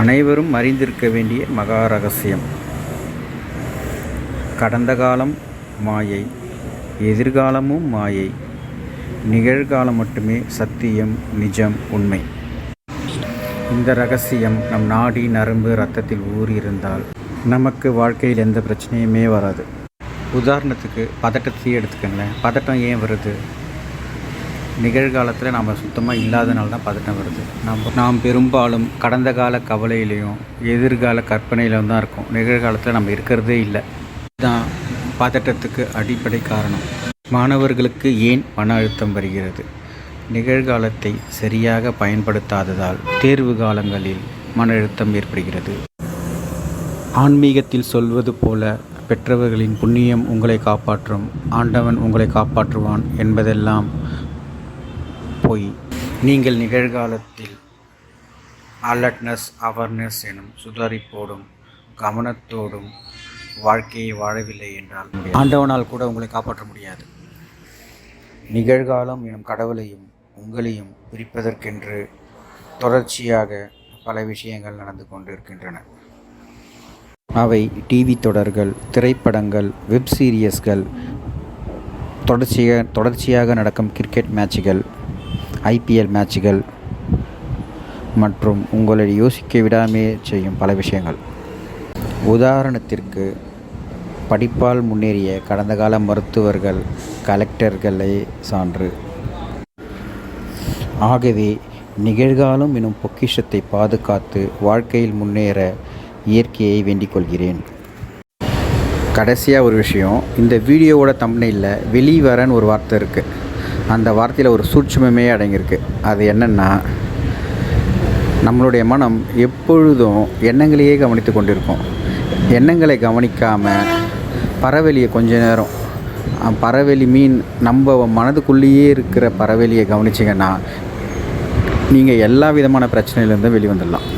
அனைவரும் அறிந்திருக்க வேண்டிய மகா ரகசியம் கடந்த காலம் மாயை எதிர்காலமும் மாயை நிகழ்காலம் மட்டுமே சத்தியம் நிஜம் உண்மை. இந்த ரகசியம் நம் நாடி நரம்பு ரத்தத்தில் ஊறி இருந்தால் நமக்கு வாழ்க்கையில் எந்த பிரச்சனையுமே வராது. உதாரணத்துக்கு பதட்டத்தையே எடுத்துக்கங்களேன். பதட்டம் ஏன் வருது? நிகழ்காலத்தில் நாம் சுத்தமாக இல்லாதனால தான் பதட்டம் வருது. நம்ம நாம் பெரும்பாலும் கடந்த கால கவலையிலையும் எதிர்கால கற்பனையிலும் தான் இருக்கும். நிகழ்காலத்தில் நம்ம இருக்கிறதே இல்லை. இதுதான் பதட்டத்துக்கு அடிப்படை காரணம். மாணவர்களுக்கு ஏன் மன அழுத்தம் வருகிறது? நிகழ்காலத்தை சரியாக பயன்படுத்தாததால் தேர்வு காலங்களில் மன அழுத்தம் ஏற்படுகிறது. ஆன்மீகத்தில் சொல்வது போல பெற்றவர்களின் புண்ணியம் உங்களை காப்பாற்றும் ஆண்டவன் உங்களை காப்பாற்றுவான் என்பதெல்லாம் பொய் நீங்கள் நிகழ்காலத்தில் அலர்ட்னஸ் அவர்னஸ் எனும் சுதாரிப்போடும் கவனத்தோடும் வாழ்க்கையை வாழவில்லை என்றால் ஆண்டவனால் கூட உங்களை காப்பாற்ற முடியாது. நிகழ்காலம் எனும் கடவுளையும் உங்களையும் பிரிப்பதற்கென்று தொடர்ச்சியாக பல விஷயங்கள் நடந்து கொண்டிருக்கின்றன. அவை டிவி தொடர்கள் திரைப்படங்கள் வெப் சீரியஸ்கள் தொடர்ச்சியாக தொடர்ச்சியாக நடக்கும் கிரிக்கெட் மேட்சுகள் ஐபிஎல் மேட்சுகள் மற்றும் உங்களை யோசிக்க விடாமே செய்யும் பல விஷயங்கள். உதாரணத்திற்கு படிப்பால் முன்னேறிய கடந்த கால மருத்துவர்கள் கலெக்டர்களே சான்று. ஆகவே நிகழ்காலம் எனும் பொக்கிஷத்தை பாதுகாத்து வாழ்க்கையில் முன்னேற இயற்கையை வேண்டிக் கொள்கிறேன். கடைசியாக ஒரு விஷயம் இந்த வீடியோவோட தம்னையில் வெளிவரன்னு ஒரு வார்த்தை இருக்குது அந்த வார்த்தையில் ஒரு சூட்சுமமே அடங்கியிருக்கு. அது என்னென்னா நம்மளுடைய மனம் எப்பொழுதும் எண்ணங்களையே கவனித்து கொண்டிருக்கும். எண்ணங்களை கவனிக்காமல் பறவெளியை கொஞ்ச நேரம் பறவெளி மீன் நம்ம மனதுக்குள்ளேயே இருக்கிற பறவெளியை கவனிச்சிங்கன்னா நீங்கள் எல்லா விதமான பிரச்சனையிலேருந்தும் வெளிவந்துடலாம்.